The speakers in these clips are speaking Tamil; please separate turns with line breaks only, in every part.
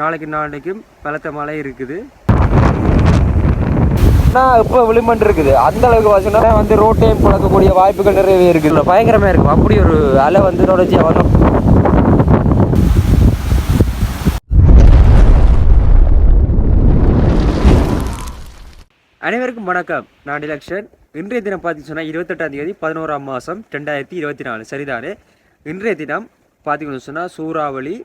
நாளைக்கு நாளைக்கும் பலத்த மழை இருக்குது.
ஆனால் இப்போ விளிம்பன் இருக்குது. அந்த அளவுக்கு வாசினா வந்து ரோட்டையும் குழக்கக்கூடிய வாய்ப்புகள் நிறையவே இருக்குது.
பயங்கரமாக இருக்கும். அப்படி ஒரு அலை வந்து தொடர்ச்சியாக வரும். அனைவருக்கும் வணக்கம். நான் டிலக்ஷன். இன்றைய தினம் பார்த்தீங்கன்னு சொன்னால் இருபத்தெட்டாம் தேதி பதினோராம் மாதம் ரெண்டாயிரத்தி இருபத்தி நாலு. சரிதானே? இன்றைய தினம் பார்த்தீங்கன்னு சொன்னால் சூறாவளி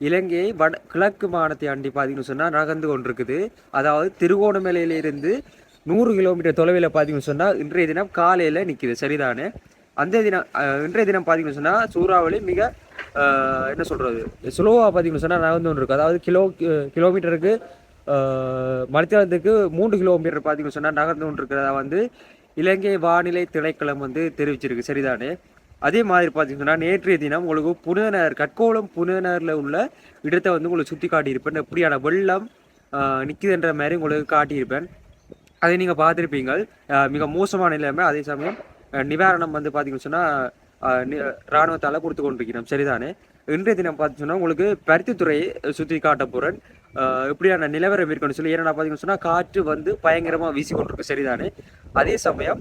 இலங்கையை வட கிழக்கு மாநிலத்தை அண்டி பார்த்தீங்கன்னு சொன்னால் நகர்ந்து கொண்டிருக்குது. அதாவது திருகோணமலையிலிருந்து நூறு கிலோமீட்டர் தொலைவில் பார்த்தீங்கன்னு சொன்னால் இன்றைய தினம் காலையில் நிற்கிது சரிதானே? அந்த தினம் இன்றைய தினம் பார்த்தீங்கன்னு சொன்னால் சூறாவளி மிக என்ன சொல்கிறது ஸ்லோவாக பார்த்தீங்கன்னு சொன்னால் நகர்ந்து ஒன்று இருக்குது அதாவது கிலோ கிலோமீட்டருக்கு மணித்தளத்துக்கு மூன்று கிலோமீட்டர் பார்த்தீங்கன்னு சொன்னால் நகர்ந்து கொண்டிருக்கிறதா வந்து இலங்கை வானிலை திணைக்களம் வந்து தெரிவிச்சிருக்கு. சரிதானே? அதே மாதிரி பார்த்தீங்கன்னா நேற்றைய தினம் உங்களுக்கு புனநகர் கட்கோளம் புனநகரில் உள்ள இடத்தை வந்து உங்களுக்கு சுற்றி காட்டியிருப்பேன். எப்படியான வெள்ளம் நிற்குதுன்ற மாதிரி உங்களுக்கு காட்டியிருப்பேன். அதை நீங்கள் பார்த்துருப்பீங்க மிக மோசமான நிலைமை. அதே சமயம் நிவாரணம் வந்து பார்த்தீங்கன்னு சொன்னால் இராணுவத்தால் கொடுத்து கொண்டிருக்கிறோம். சரிதானே? இன்றைய தினம் பார்த்து சொன்னால் உங்களுக்கு பருத்தித்துறையை சுற்றி காட்ட போகிறேன் இப்படியான நிலவரம் இருக்குன்னு சொல்லி ஏன்னா பார்த்தீங்கன்னு சொன்னால் காற்று வந்து பயங்கரமாக வீசி கொண்டிருக்கு சரிதானே? அதே சமயம்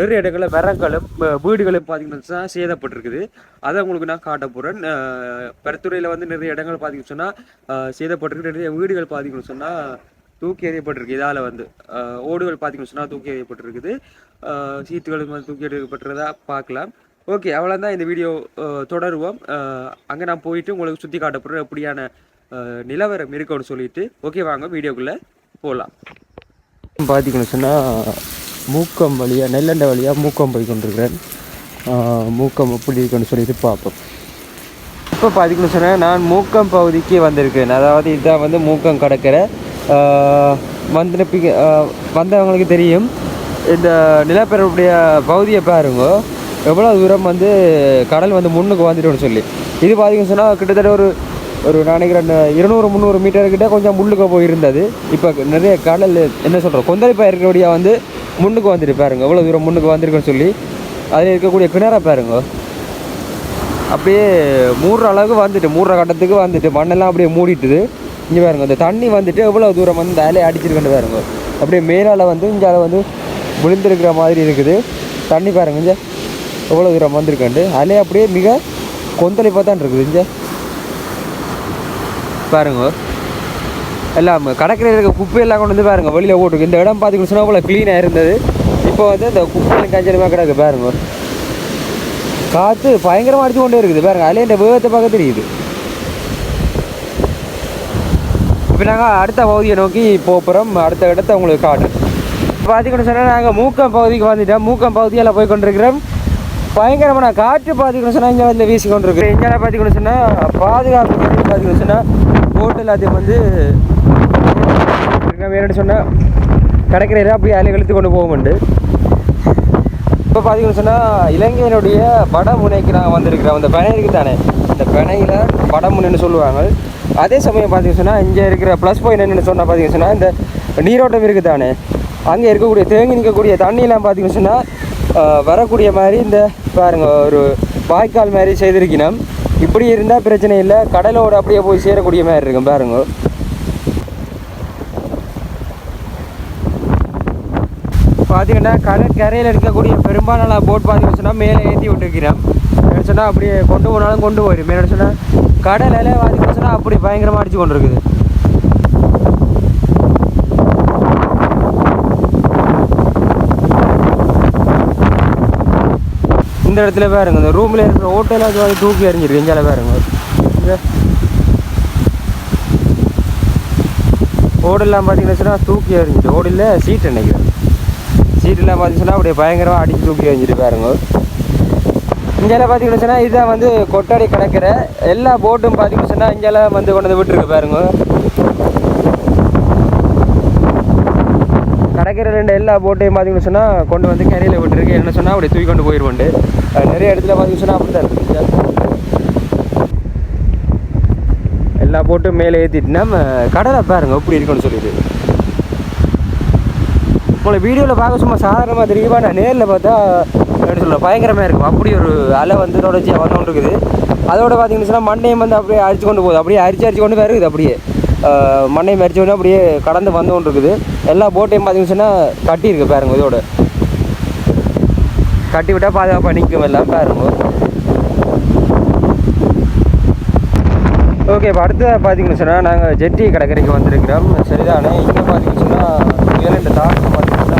நிறைய இடங்களில் மரங்களும் வீடுகளும் பார்த்தீங்கன்னு சொன்னால் சேதப்பட்டிருக்குது. அதை உங்களுக்கு நான் காட்ட போகிறேன் பருத்துறையில் வந்து நிறைய இடங்கள் பார்த்தீங்கன்னு சொன்னால் சேதப்பட்டிருக்கு. நிறைய வீடுகள் பார்த்தீங்கன்னு சொன்னால் தூக்கி எறியப்பட்டிருக்கு. இதால் வந்து ஓடுகள் பார்த்தீங்கன்னு சொன்னால் தூக்கி எறியப்பட்டிருக்குது. சீட்டுகள் வந்து தூக்கி எறியப்பட்டிருந்தா பார்க்கலாம். ஓகே அவ்வளோதான் இந்த வீடியோ தொடருவோம். அங்கே நான் போயிட்டு உங்களுக்கு சுற்றி காட்டப்படுற அப்படியான நிலவரம் இருக்குன்னு சொல்லிட்டு ஓகே வாங்க வீடியோக்குள்ளே போகலாம் பார்த்தீங்கன்னு சொன்னால் மூக்கம் வழியாக நெல்லண்ட வழியாக மூக்கம் போய் கொண்டிருக்கிறேன். மூக்கம் எப்படி இருக்குன்னு சொல்லிட்டு பார்ப்போம். இப்போ பார்த்தீங்கன்னு சொன்னால் நான் மூக்கம் பகுதிக்கு வந்திருக்கேன். அதாவது இதுதான் வந்து மூக்கம் கடற்கரை. ஆஹ் வந்தவங்களுக்கு தெரியும். இந்த நிலப்பரப்புடைய பகுதியை பாருங்க. எவ்வளோ தூரம் வந்து கடல் வந்து முன்னுக்கு வந்துட்டோம்னு சொல்லி. இது பார்த்தீங்கன்னு சொன்னால் கிட்டத்தட்ட ஒரு ஒரு நினைக்கிறேன் இருநூறு முந்நூறு மீட்டர்கிட்ட கொஞ்சம் முள்ளுக்கு போயிருந்தது. இப்போ நிறைய கடல் என்ன சொல்கிறோம் கொந்தளிப்பாக இருக்கிறபடியாக வந்து முன்னுக்கு வந்துட்டு பாருங்க. எவ்வளோ தூரம் முன்னுக்கு வந்திருக்குன்னு சொல்லி. அதில் இருக்கக்கூடிய கிணற பாருங்க. அப்படியே மூடுற அளவுக்கு வந்துட்டு மூடுற கட்டத்துக்கு வந்துட்டு மண்ணெல்லாம் அப்படியே மூடிட்டுது. இங்கே பாருங்க இந்த தண்ணி வந்துட்டு எவ்வளோ தூரம் வந்து இந்த அலையை அடிச்சிருக்குன்னு பாருங்க. அப்படியே மேலால் வந்து இங்கே வந்து விழுந்திருக்கிற மாதிரி இருக்குது. தண்ணி பாருங்க இங்கே. எவ்வளோ தூரம் வந்திருக்காண்டு அலை அப்படியே மிக கொந்தளிப்பாக தான் இருக்குது இங்கே. பாருங்க. எல்லாம் கடற்கரையில் இருக்க குப்பையெல்லாம் கொண்டு வந்து பாருங்க வெளியில் ஓட்டுருக்கு இந்த இடம் பார்த்துக்கிட்டு சொன்னால் அவ்வளோ க்ளீனாக இருந்தது. இப்போ வந்து இந்த குப்பையெல்லாம் கஞ்சனமாக கிடக்கு பாருங்க. காற்று பயங்கரமாக அடிச்சு கொண்டே இருக்குது பாருங்க. அதிலே இந்த வேகத்தை பார்க்க தெரியுது. இப்போ நாங்கள் அடுத்த பகுதியை நோக்கி போகிறோம் அடுத்த இடத்த உங்களுக்கு காட்டுறேன். பார்த்துக்கணும் சொன்னால் நாங்கள் மூக்கம் பகுதிக்கு வந்துட்டோம். மூக்கம் பகுதியில் போய் கொண்டிருக்கிறோம். பயங்கரமான காற்று பார்த்தீங்கன்னு சொன்னால் இங்கே வந்து வீசி கொண்டிருக்கிறேன் இங்கே பார்த்தீங்கன்னு சொன்னால் பாதுகாப்பு கருதி பார்த்தீங்கன்னு சொன்னால் போட்டு எல்லாத்தையும் வந்து வேணும்னு சொன்னால் கடற்கரையில் அப்படியே அலை இழுத்து கொண்டு போகும்ண்டு இப்போ பார்த்தீங்கன்னு சொன்னால் இலங்கையினுடைய வடமுனைக்கு நாங்கள் வந்திருக்கிறோம் அந்த பனை இருக்கு தானே? அந்த பனையில் வடமுனைன்னு சொல்லுவாங்க. அதே சமயம் பார்த்தீங்கன்னு சொன்னால் இங்கே இருக்கிற ப்ளஸ் பாயிண்ட் என்னென்னு சொன்னால் பார்த்தீங்கன்னு சொன்னால் இந்த நீரோட்டம் இருக்குது தானே? அங்கே இருக்கக்கூடிய தேங்கி நிற்கக்கூடிய தண்ணியெலாம் பார்த்தீங்கன்னு சொன்னால் வரக்கூடிய மாதிரி இந்த பாருங்க ஒரு வாய்க்கால் மாதிரி செய்திருக்கணும். இப்படி இருந்தால் பிரச்சனை இல்லை. கடலோடு அப்படியே போய் சேரக்கூடிய மாதிரி இருக்கும் பாருங்க. பார்த்தீங்கன்னா கடற்கரையில் இருக்கக்கூடிய பெரும்பாலான போட் பார்த்தீங்கன்னு சொன்னால் மேலே ஏற்றி விட்டுருக்கிறேன் என்ன சொன்னால் அப்படியே கொண்டு போனாலும் கொண்டு போயிடும். என்ன சொன்னால் கடல் இலை பார்த்தீங்கன்னு சொன்னால் அப்படி பயங்கரமாக அடிச்சு கொண்டு இருக்குது இந்த இடத்துல பாருங்க இந்த ரூமில் இருக்கிற ஹோட்டலில் அது வந்து தூக்கி எறிஞ்சிருக்கு இங்கே. பாருங்க ஓடெல்லாம் பார்த்தீங்கன்னா சொன்னால் தூக்கி எறிஞ்சிட்டு ஓடில் சீட் நினைக்கிறேன் சீட்டெல்லாம் பார்த்துச்சுன்னா அப்படியே பயங்கரமாக அடிச்சு தூக்கி எறிஞ்சிட்டு பாருங்க. இங்கெல்லாம் பார்த்தீங்கன்னு சொன்னால் இதுதான் வந்து கொட்டாடி கிடக்கிற எல்லா போட்டும் பார்த்தீங்கன்னா சொன்னால் இங்கெல்லாம் வந்து கொண்டு வந்து விட்டுருக்கு பாருங்க. கடற்கரை ரெண்டு எல்லா போட்டையும் பார்த்தீங்கன்னு சொன்னால் கொண்டு வந்து கரையில் விட்டுருக்கு. என்ன சொன்னால் அப்படியே தூக்கி கொண்டு போயிடுவோண்டு அது நிறைய இடத்துல பார்த்தீங்கன்னு சொன்னால் அப்படி தான் இருக்குது எல்லா போட்டும் மேலே ஏற்றிட்டு நம்ம கடலை பாருங்க எப்படி இருக்குன்னு சொல்லிட்டு. உங்களை வீடியோவில் பார்க்க சும்மா சாதாரணமாக தெரியுமா? நான் நேரில் பார்த்தா என்ன சொல்ல பயங்கரமாக இருக்கும். அப்படி ஒரு அலை வந்து தொடர்ச்சியாக வந்து கொண்டு இருக்குது. அதோட பார்த்தீங்கன்னு சொன்னால் வந்து அப்படியே அரிச்சு கொண்டு போகுது. அப்படியே அரிச்சு அரிச்சு கொண்டு வருது அப்படியே. மண்ணை மறிச்சோடனே அப்படியே கடந்து வந்து கொண்டு இருக்குது எல்லா போட்டையும் பார்த்தீங்கன்னு சொன்னால் கட்டியிருக்கு பாருங்க இதோட. கட்டி விட்டால் பாதுகாப்பாக நிற்கும் எல்லாம் பாருங்க. ஓகே இப்போ அடுத்ததாக பார்த்தீங்கன்னு சொன்னால் நாங்கள் ஜெட்டி கடற்கரைக்கு வந்திருக்கிறோம். சரிதானே? இங்கே பார்த்தீங்கன்னு சொன்னால் புயலின் தாக்கம் பார்த்தீங்கன்னா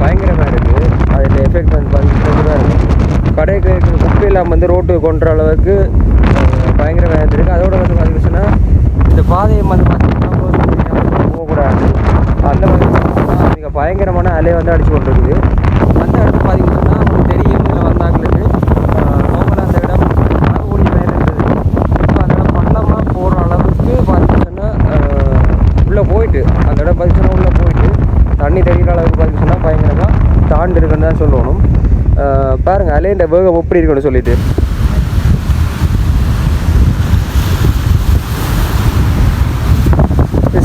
பயங்கரமாக இருக்குது அதில் எஃபெக்ட் வந்து பார்த்தீங்கன்னா கடைக்கு குப்பையெல்லாம் வந்து ரோட்டு கொன்ற அளவுக்கு பயங்கரமாக இருந்திருக்கு அதோட வந்து பார்த்தீங்கன்னு சொன்னால் இந்த பாதையை வந்து பார்த்தீங்கன்னா போகக்கூடாது. அந்த மாதிரி மிக பயங்கரமான அலை வந்து அடிச்சு கொண்டிருக்குது. அந்த இடத்துல பார்த்தீங்கன்னா உங்களுக்கு தெரியும் இதில் வந்தாங்களுக்கு நோம்பல அந்த இடம் மரங்கொடி மேலே இருந்தது இப்போ அந்த இடம் பள்ளமாக போகிற அளவுக்கு பார்த்தீங்கன்னா உள்ளே போயிட்டு அந்த இடம் பார்த்தீங்கன்னா உள்ளே போயிட்டு தண்ணி தெரிகிற அளவுக்கு பார்த்தீங்கன்னா பயங்கரமாக தாண்டு இருக்குன்னு தான் சொல்லணும். பாருங்கள் பாருங்க வேகம் எப்படி இருக்குன்னு சொல்லிட்டு.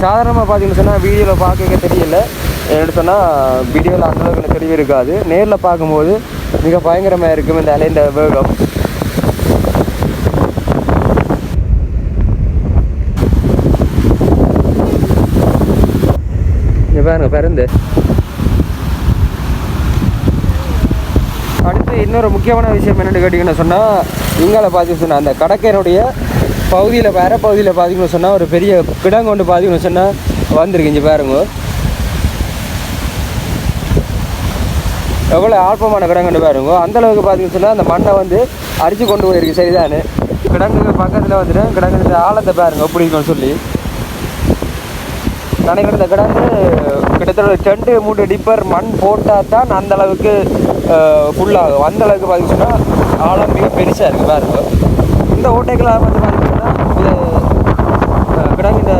சாதாரணமாக பார்த்தீங்கன்னு சொன்னால் வீடியோவில் பார்க்க தெரியல. என்னென்னு சொன்னால் வீடியோவில் அந்தளவுக்கு எனக்கு தெளிவு இருக்காது. நேரில் பார்க்கும்போது மிக பயங்கரமாக இருக்கும் இந்த அலைந்த வேகம். இங்க பாருங்க பருந்து அடுத்து இன்னொரு முக்கியமான விஷயம் என்னென்னு கேட்டிங்கன்னு சொன்னால் இங்கால பார்த்து சொன்னால் அந்த கடற்கரையுடைய பகுதியில் வேற பகுதியில் பார்த்தீங்கன்னு சொன்னால் ஒரு பெரிய கிடங்கொண்டு ஒன்று பார்த்தீங்கன்னு சொன்னால் வந்திருக்கு இங்கே பாருங்க. எவ்வளோ ஆல்பமான கிடங்குன்னு பாருங்க. அந்த அளவுக்கு பார்த்தீங்கன்னு சொன்னால் அந்த மண்ணை வந்து அரிச்சு கொண்டு போயிருக்கு. சரிதான்? கிடங்குக்கு பக்கத்தில் வந்துட்டு கிடங்கு ஆழத்தை பாருங்க எப்படி இருக்குன்னு சொல்லி. நினைக்கிற இந்த கிடங்கு கிட்டத்தட்ட ஒரு ரெண்டு மூணு டிப்பர் மண் போட்டால் தான் அந்த அளவுக்கு ஃபுல்லாகும் அந்த அளவுக்கு பார்த்தீங்கன்னா ஆழம் மிக பெருசாக இருக்குது பாருங்க. இந்த ஓட்டைகளாக வந்து இது அஹ், கிடங்கு இந்த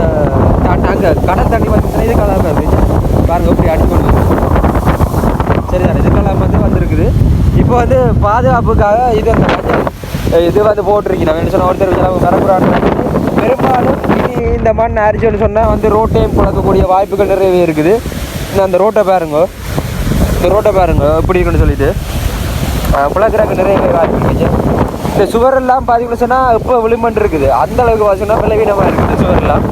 தண்ணி அங்கே கடல் தண்ணி பார்த்தீங்கன்னா இது கலர் இருந்துச்சு பாருங்க இப்படி அடிக்கொண்டு சரிதான் இதுக்கெல்லாம் வந்து வந்திருக்குது இப்போ வந்து பாதுகாப்புக்காக இது அந்த மஞ்சள் இது வந்து போட்டிருக்கீங்க நம்ம என்ன சொன்ன ஒருத்தர் வரக்கூடாது பெரும்பாலும் இனி இந்த மண் அரிச்சுன்னு சொன்னால் வந்து ரோட்டையும் புழக்கக்கூடிய வாய்ப்புகள் நிறையவே இருக்குது இந்த அந்த ரோட்டை பாருங்க. இந்த ரோட்டை பாருங்க. எப்படி இருக்குன்னு சொல்லிட்டு. புழக்கிறதுக்கு நிறைய பேர் வாசிக்கிச்சு இந்த சுவரெல்லாம் பார்த்தீங்கன்னு சொன்னால் இப்போ விளிமண் இருக்குது. அந்த அளவுக்கு பார்த்தீங்கன்னா விளைவீனமாக இருக்குது இந்த சுவரெல்லாம்.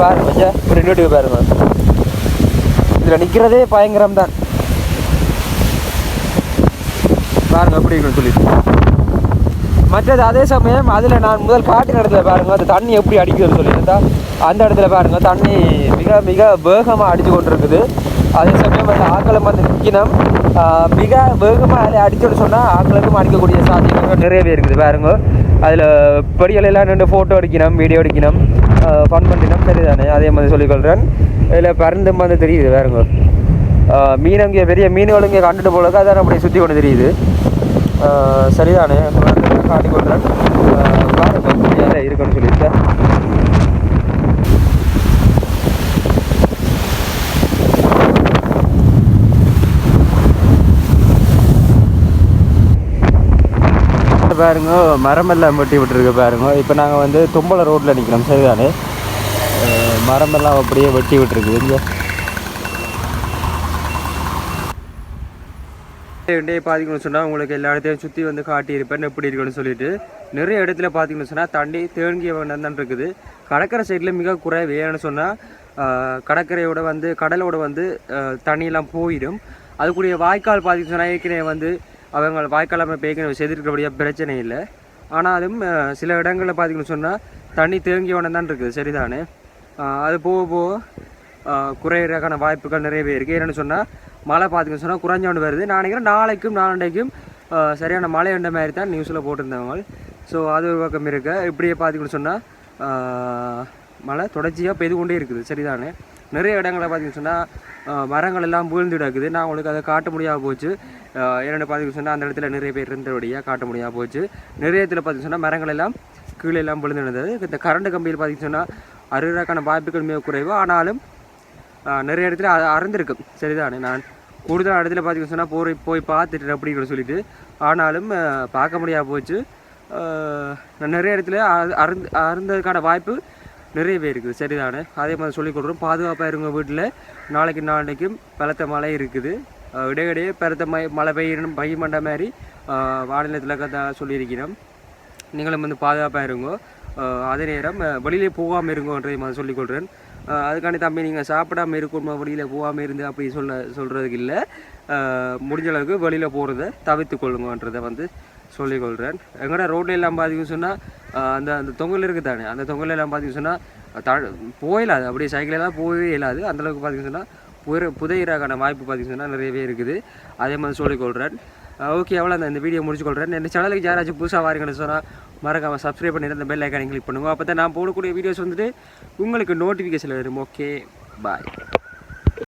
பாருங்க ஐயா, ஒரு இன்னொட்டு பாருங்க. இதில் நிற்கிறதே பயங்கரம் தான் பாருங்க எப்படி இருக்குன்னு சொல்லிட்டு மற்றது அதே சமயம் அதில் நான் முதல் காட்டின இடத்துல பாருங்கள் அந்த தண்ணி எப்படி அடிக்குதுன்னு சொல்லியிருந்தா அந்த இடத்துல பாருங்கள் தண்ணி மிக மிக வேகமாக அடித்து கொண்டிருக்குது. அதே சமயம் அந்த ஆக்களம் வந்து நிற்கணும் மிக வேகமாக அதில் அடிச்சோன்னு சொன்னால் ஆக்களுக்கும் அடிக்கக்கூடிய சாத்தியங்கள் நிறையவே இருக்குது. பாருங்க. அதில் படிகள் எல்லாம் நின்று ஃபோட்டோ அடிக்கணும் வீடியோ அடிக்கணும் ஃபன் பண்ணினோம் சரிதானே? அதே மாதிரி சொல்லிக்கொள்கிறேன் இதில் பறந்தும் வந்து தெரியுது பாருங்க. மீன் அங்கே பெரிய மீன்களும் இங்கே கண்டுட்டு போலக்கு அதான் அப்படியே சுற்றி கொண்டு தெரியுது. சரிதானே? காட்டிக்கொள்கிறேன் பாருங்க இருக்குன்னு சொல்லியிருக்கேன். பாருங்க மரமெல்லாம் வெட்டி விட்டுருக்கு பாருங்க. இப்போ நாங்கள் வந்து தும்பலை ரோட்டில் நிற்கிறோம் சரிதானே? மரமெல்லாம் அப்படியே வெட்டி விட்டுருக்கு இங்கே. டே பார்த்தீங்கன்னு சொன்னால் உங்களுக்கு எல்லா இடத்தையும் சுற்றி வந்து காட்டியிருப்பேன் எப்படி இருக்குன்னு சொல்லிட்டு. நிறைய இடத்துல பார்த்தீங்கன்னு சொன்னால் தண்ணி தேங்கிய வேண்டாம் தான் இருக்குது. கடற்கரை சைடில் மிக குறைவு ஏன்னு சொன்னால் கடற்கரையோட வந்து கடலோட வந்து தண்ணியெல்லாம் போயிடும். அதுக்குரிய வாய்க்கால் பார்த்தீங்கன்னு சொன்னால் ஏற்கனவே வந்து அவங்க வாய்க்கால் அமைப்பு ஏற்கனவே செய்திருக்கிறபடியாக பிரச்சனை இல்லை. ஆனால் அதுவும் சில இடங்களில் பார்த்திங்கன்னு சொன்னால் தண்ணி தேங்கிய வேண்டாம் தான் இருக்குது சரிதானே? அது போக போக ஆஹ் குறையிறதுக்கான வாய்ப்புகள் நிறையவே இருக்குது என்னென்னு சொன்னால் மழை பார்த்துக்கணும் சொன்னால் குறைஞ்சோண்டு வருது. நான் நினைக்கிறேன் நாளைக்கும் நாளண்டைக்கும் சரியான மழை என்ற மாதிரி தான் நியூஸில் போட்டிருந்தவங்க. ஸோ அது ஒரு பக்கம் இருக்க. இப்படியே பார்த்திங்கன்னு சொன்னால் மழை தொடர்ச்சியாக பெய்து கொண்டே இருக்குது சரிதானே? நிறைய இடங்களை பார்த்தீங்கன்னு சொன்னால் மரங்கள் எல்லாம் வீழ்ந்து கிடக்குது. நான் உங்களுக்கு அதை காட்ட முடியாமல் போச்சு. ஆஹ் என்னென்னு பார்த்தீங்கன்னு சொன்னால் அந்த இடத்துல நிறைய பேர் இருந்தபடியாக காட்ட முடியாமல் போச்சு. நிறைய இடத்துல பார்த்தீங்கன்னு சொன்னால் மரங்கள் எல்லாம் கீழே எல்லாம் விழுந்து இருந்தது இந்த கரண்ட் கம்பியில் பார்த்தீங்கன்னு சொன்னால் அறுவதற்கான வாய்ப்புகள் மிக குறைவு. ஆனாலும் நிறைய இடத்துல அது அறந்திருக்கும் சரிதானே? நான் கூடுதல் இடத்துல பார்த்தீங்கன்னு சொன்னால் போய் போய் பார்த்துட்டு அப்படின்னு சொல்லிட்டு ஆனாலும் பார்க்க முடியாமல் போச்சு. நான் நிறைய இடத்துல அறு- அருந்து அருந்ததுக்கான வாய்ப்பு நிறையவே இருக்குது. சரிதானே அதே மாதிரி சொல்லிக் கொடுறோம் பாதுகாப்பாக இருங்க வீட்டில் நாளைக்கு நாளைக்கும் பலத்த மழை இருக்குது. இடையிடையே பலத்த மழை மழை பெய்யணும் பெய்யமாட்ட மாதிரி வானிலத்தில் கதை சொல்லியிருக்கிறோம். நீங்களும் வந்து பாதுகாப்பாக இருங்கோ. அதே நேரம் வெளியிலே போகாமல் இருங்கன்றதை மாதிரி சொல்லிக்கொள்கிறேன் கொள்கிறேன் அதுக்காண்டி தம்பி நீங்கள் சாப்பிடாம இருக்கணுமா? வெளியில் போகாமல் இருந்து அப்படி சொல்ல சொல்கிறதுக்கு இல்லை. முடிஞ்ச அளவுக்கு வெளியில் போகிறத தவிர்த்து கொள்ளுங்கன்றதை வந்து சொல்லிக்கொள்கிறேன் எங்கட ரோட்ல எல்லாம் பார்த்தீங்கன்னு சொன்னால் அந்த அந்த தொங்கல் இருக்குது தானே அந்த தொங்கல் எல்லாம் பார்த்தீங்கன்னு சொன்னால் த போயிடாது அப்படியே சைக்கிள் எல்லாம் போகவே இல்லாது அந்தளவுக்கு பார்த்தீங்கன்னு சொன்னால் புற புதையிறக்கான வாய்ப்பு பார்த்தீங்கன்னு சொன்னால் நிறையவே இருக்குது. அதே மாதிரி சொல்லிக்கொள்கிறேன் ஓகே எவ்வளோ இந்த வீடியோ முடிச்சுக்கொள்கிறேன் இந்த சேனலுக்கு யாராச்சும் புதுசாக வாரீங்கன்னு சொன்னால் மறக்காமல் சப்ஸ்கிரைப் பண்ணிட்டு அந்த பெல் ஐக்கானை கிளிக் பண்ணுங்க. அப்போ தான் நான் போடக்கூடிய வீடியோஸ் வந்துட்டு உங்களுக்கு நோட்டிஃபிகேஷன் வரும். Okay bye